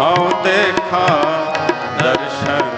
ਹਉ ਦੇਖਾਂ ਦਰਸ਼ਨ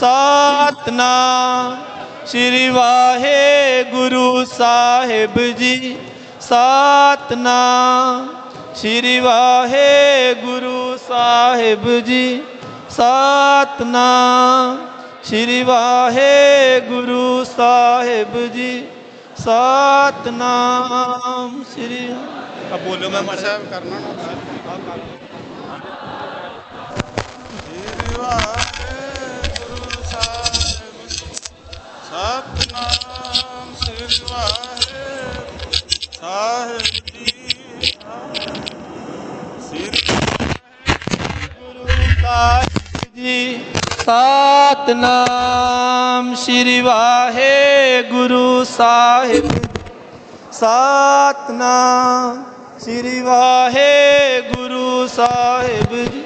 ਸਤਨਾਮ। ਸ੍ਰੀ ਵਾਹਿਗੁਰੂ ਸਾਹਿਬ ਜੀ, ਸਤਨਾਮ। ਸ੍ਰੀ ਵਾਹਿਗੁਰੂ ਸਾਹਿਬ ਜੀ, ਸਤਨਾਮ। ਸ੍ਰੀ ਵਾਹਿਗੁਰੂ ਸਾਹਿਬ ਜੀ, ਸਤਨਾਮ। ਸ੍ਰੀ ਆ ਬੋਲੋ ਮੈਂ ਸਾਹਿਬ ਕਰਨਾ। ਨਾ ਸ੍ਰੀ ਵਾਹਿਗੁਰੂ ਸਤਨਾਮ ਸ੍ਰੀ ਵਾਹਿਗੁਰੂ ਸਾਹਿਬ ਜੀ ਸ੍ਰੀ ਗੁਰੂ ਸਾਹਿਬ ਜੀ ਸਤਨਾਮ ਸ੍ਰੀ ਵਾਹਿਗੁਰੂ ਸਾਹਿਬ ਸਤਨਾਮ ਸ੍ਰੀ ਵਾਹਿਗੁਰੂ ਸਾਹਿਬ ਜੀ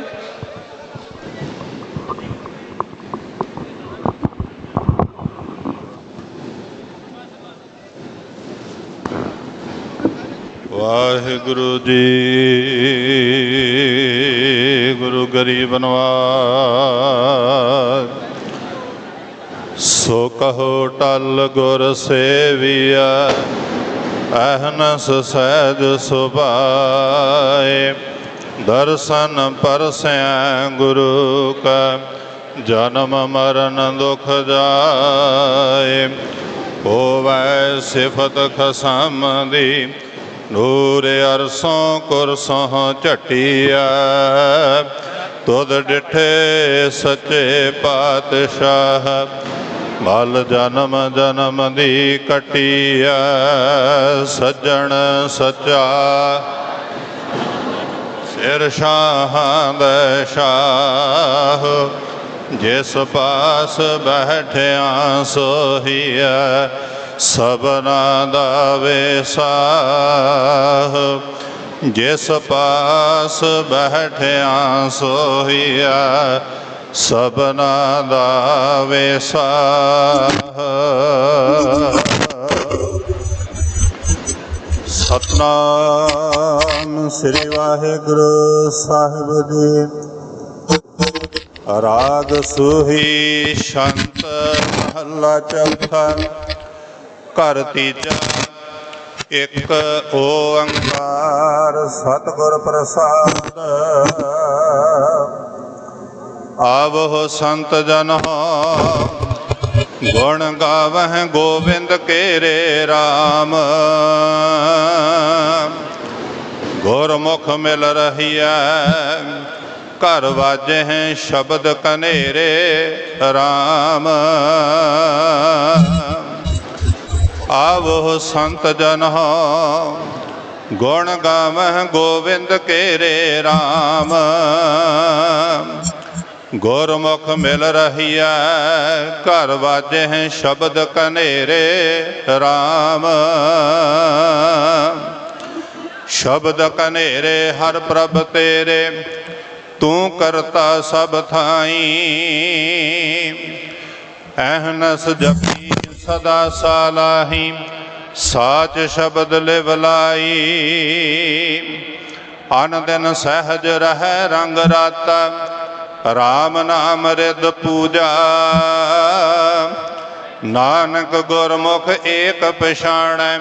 ਵਾਹਿਗੁਰੂ ਜੀ। ਗੁਰੂ ਗਰੀਬ ਨਵਾਜ। ਸੋ ਕਹੋ ਟਲ ਗੁਰ ਸੇਵੀਆ ਅਹਨਸ ਸਹਿਜ ਸੁਭਾਏ। ਦਰਸ਼ਨ ਪਰਸੈ ਗੁਰੂ ਕਾ, ਜਨਮ ਮਰਨ ਦੁਖ ਜਾਏ। ਹੋਵੈ ਸਿਫਤ ਖਸਮ ਦੀ ਨੂਰ ਅਰਸੋਂ ਕੁਰਸੋਂ ਝਟਿਆ ਤੁਧ ਡਿਠੇ ਸੱਚੇ ਪਾਤਸ਼ਾਹ, ਮਲ ਜਨਮ ਜਨਮ ਦੀ ਕਟਿਆ ਸੱਜਣ ਸੱਚਾ। ਸਿਰ ਸ਼ਾਹਾਂ ਦਾ ਸ਼ਾਹ ਜਿਸ ਪਾਸ ਬੈਠਿਆ ਸੋਹੀਆ ਸਭਨਾ ਦਾ ਵੇਸਾਹ ਜਿਸ ਪਾਸ ਬੈਠਿਆ ਸੋਹੀਆ ਸਭਨਾ ਦਾ ਵੇਸਾਹ ਸਤਨਾਮ ਸ੍ਰੀ ਵਾਹਿਗੁਰੂ ਸਾਹਿਬ ਜੀ। ਰਾਗ ਸੁਹੀ ਸ਼ੰਤ ਮਹੱਲਾ ਚੌਥਾ। ਘਰ ਤੀਜਾ ਇੱਕ ਓੰਕਾਰ ਸਤਿਗੁਰ ਪ੍ਰਸਾਦ। ਆਵੋ ਸੰਤ ਜਨ। ਗੁਣ ਗਾਵਹਿ ਗੋਬਿੰਦ ਕੇਰੇ RAM ਗੁਰਮੁਖ ਮਿਲ ਰਹੀਐ। ਘਰ ਵਾਜਹਿ ਸ਼ਬਦ ਕਨੇਰੇ RAM ਆਵੋ ਸੰਤ ਜਨ ਗੁਣ ਗਾਵਹਿ ਗੋਵਿੰਦ ਕੇਰੇ RAM ਗੁਰਮੁਖ ਮਿਲ ਰਹੀਐ, ਘਰ ਵਾਜਹਿ ਸ਼ਬਦ ਕਨੇਰੇ RAM ਸ਼ਬਦ ਕਨੇਰੇ, ਹਰ ਪ੍ਰਭ ਤੇਰੇ, ਤੂੰ ਕਰਤਾ ਸਭ ਥਾਈ। ਅਹਨਸ ਜਪੀ ਸਦਾ ਸਾਲਾਹੀ, ਸਾਚ ਸ਼ਬਦ ਲਿਵ ਲਾਈ। ਅਨ ਦਿਨ ਸਹਿਜ ਰਹਿ ਰੰਗ ਰਾਤਾ RAM ਨਾਮ ਰਿਦ ਪੂਜਾ। ਨਾਨਕ ਗੁਰਮੁਖ ਏਕ ਪਛਾਣੈ,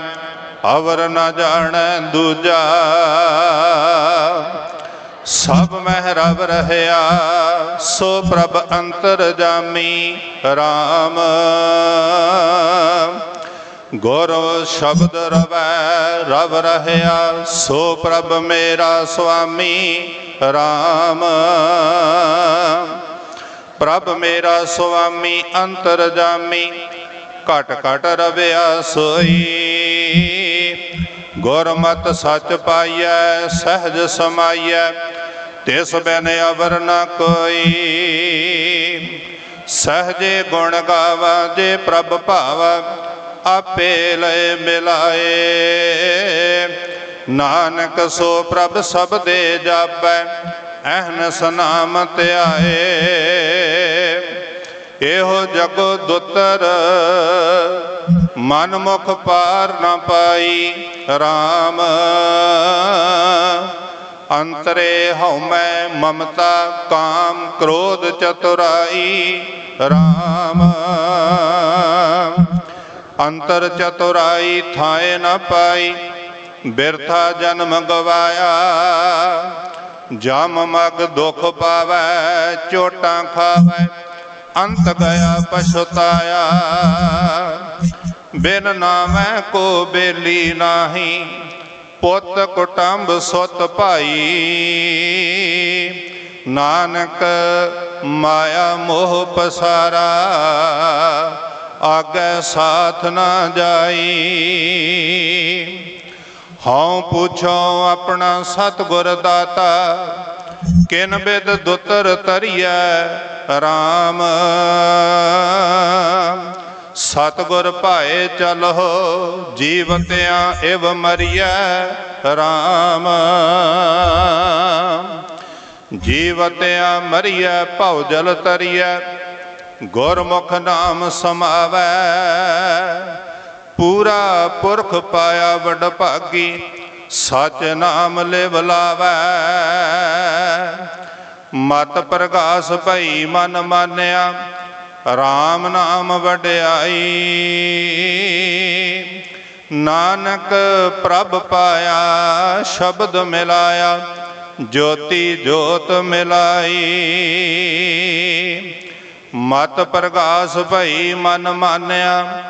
ਅਵਰ ਨ ਜਾਣੈ ਦੂਜਾ। ਸਭ ਮਹਿ ਰਵ ਰਹਿਆ, ਸੋ ਪ੍ਰਭ ਅੰਤਰ ਜਾਮੀ RAM ਗੁਰ ਸ਼ਬਦ ਰਵੈ, ਰਵ ਰਹਿਆ, ਸੋ ਪ੍ਰਭ ਮੇਰਾ ਸੁਆਮੀ RAM ਪ੍ਰਭ ਮੇਰਾ ਸੁਆਮੀ ਅੰਤਰ ਜਾਮੀ, ਘਟ ਘਟ ਰਵਿਆ ਸੋਈ। ਗੁਰਮਤਿ ਸੱਚ ਪਾਈਐ, ਸਹਿਜ ਸਮਾਈਐ, ਤਿਸ ਬਿਨ ਅਵਰ ਨ ਕੋਈ। ਸਹਜੇ ਗੁਣ ਗਾਵਾ ਜੇ ਪ੍ਰਭ ਭਾਵਾ, ਆਪੇ ਲੈ ਮਿਲਾਏ। ਨਾਨਕ ਸੋ ਪ੍ਰਭ ਸਭ ਦੇ ਜਾਪੈ ਅਹਨਸ ਸਨਾਮ ਧਿਆਏ। ਇਹੋ ਜਗੋ ਦੁੱਤਰ, ਮਨ ਮੁਖ ਪਾਰ ਨਾ ਪਾਈ। RAM ਅੰਤਰੇ ਹਉਮੈ ਮਮਤਾ ਕਾਮ ਕ੍ਰੋਧ ਚਤੁਰਾਈ RAM ਅੰਤਰ ਚਤੁਰਾਈ ਥਾਏ ਨ ਪਾਈ, ਬਿਰਥਾ ਜਨਮ ਗਵਾਇਆ। ਜਮ ਮਗ ਦੁਖ ਪਾਵੈ, ਚੋਟਾਂ ਖਾਵੈ, ਅੰਤ ਗਿਆ ਪਛਤਾਇਆ। ਬਿਨ ਨਾਮੈ ਕੋ ਬੇਲੀ ਨਾਹੀ, ਪੁੱਤ ਕੁਟੰਬ ਸੁਤ ਭਾਈ। ਨਾਨਕ ਮਾਇਆ ਮੋਹ ਪਸਾਰਾ, ਆਗੇ ਸਾਥ ਨਾ ਜਾਈ। ਹਉ ਪੁੱਛੋ ਆਪਣਾ ਸਤਿਗੁਰ ਦਾਤਾ, ਕਿਨ ਬਿਦ ਦੁਤਰ ਤਰੀਐ RAM ਸਤਿਗੁਰ ਭਾਏ ਚਲੋ ਜੀਵਤਿਆਂ ਇਵ ਮਰੀਐ RAM ਜੀਵਤਿਆਂ ਮਰੀਐ, ਭਉ ਜਲ ਤਰੀਐ, ਗੁਰਮੁਖ ਨਾਮ ਸਮਾਵੈ। ਪੂਰਾ ਪੁਰਖ ਪਾਇਆ ਵਡ ਭਾਗੀ, ਸਚ ਨਾਮ ਲਿਵ ਲਾਵੈ। ਮਤ ਪ੍ਰਗਾਸ ਭਈ ਮਨ ਮਾਨਿਆ RAM ਨਾਮ ਵਡਿਆਈ। ਨਾਨਕ ਪ੍ਰਭ ਪਾਇਆ, ਸ਼ਬਦ ਮਿਲਾਇਆ, ਜੋਤੀ ਜੋਤ ਮਿਲਾਈ। ਮਤ ਪ੍ਰਗਾਸ ਭਈ ਮਨ ਮਾਨਿਆ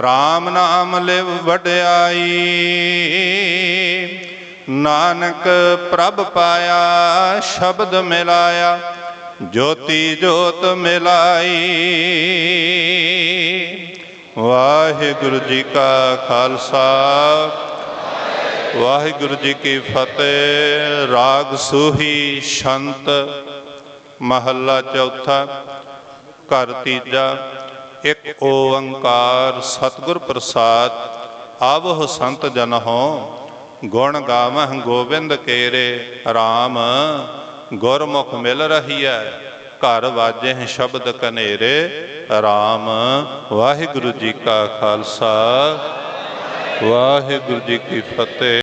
RAM ਨਾਮ ਲਿਵ ਵਡਿਆਈ। ਨਾਨਕ ਪ੍ਰਭ ਪਾਇਆ, ਸ਼ਬਦ ਮਿਲਾਇਆ ਜੋਤੀ ਜੋਤ ਮਿਲਾਈ। ਵਾਹਿਗੁਰੂ ਜੀ ਕਾ ਖਾਲਸਾ। ਵਾਹਿਗੁਰੂ ਜੀ ਕੀ ਫਤਿਹ। ਰਾਗ ਸੂਹੀ ਸ਼ੰਤ। ਮਹੱਲਾ ਚੌਥਾ। ਘਰ ਤੀਜਾ। ਇੱਕ ਓੰਕਾਰ ਸਤਿਗੁਰ ਪ੍ਰਸਾਦ। ਆਵਹੁ ਸੰਤ ਜਨ ਹੋ ਗੁਣ ਗਾਵਹਿ ਗੋਬਿੰਦ ਕੇਰੇ RAM ਗੁਰਮੁਖ ਮਿਲ ਰਹੀ ਹੈ ਘਰ ਵਾਜੇ ਸ਼ਬਦ ਕਨੇਰੇ RAM ਵਾਹਿਗੁਰੂ ਜੀ ਕਾ ਖਾਲਸਾ, ਵਾਹਿਗੁਰੂ ਜੀ ਕੀ ਫਤਿਹ।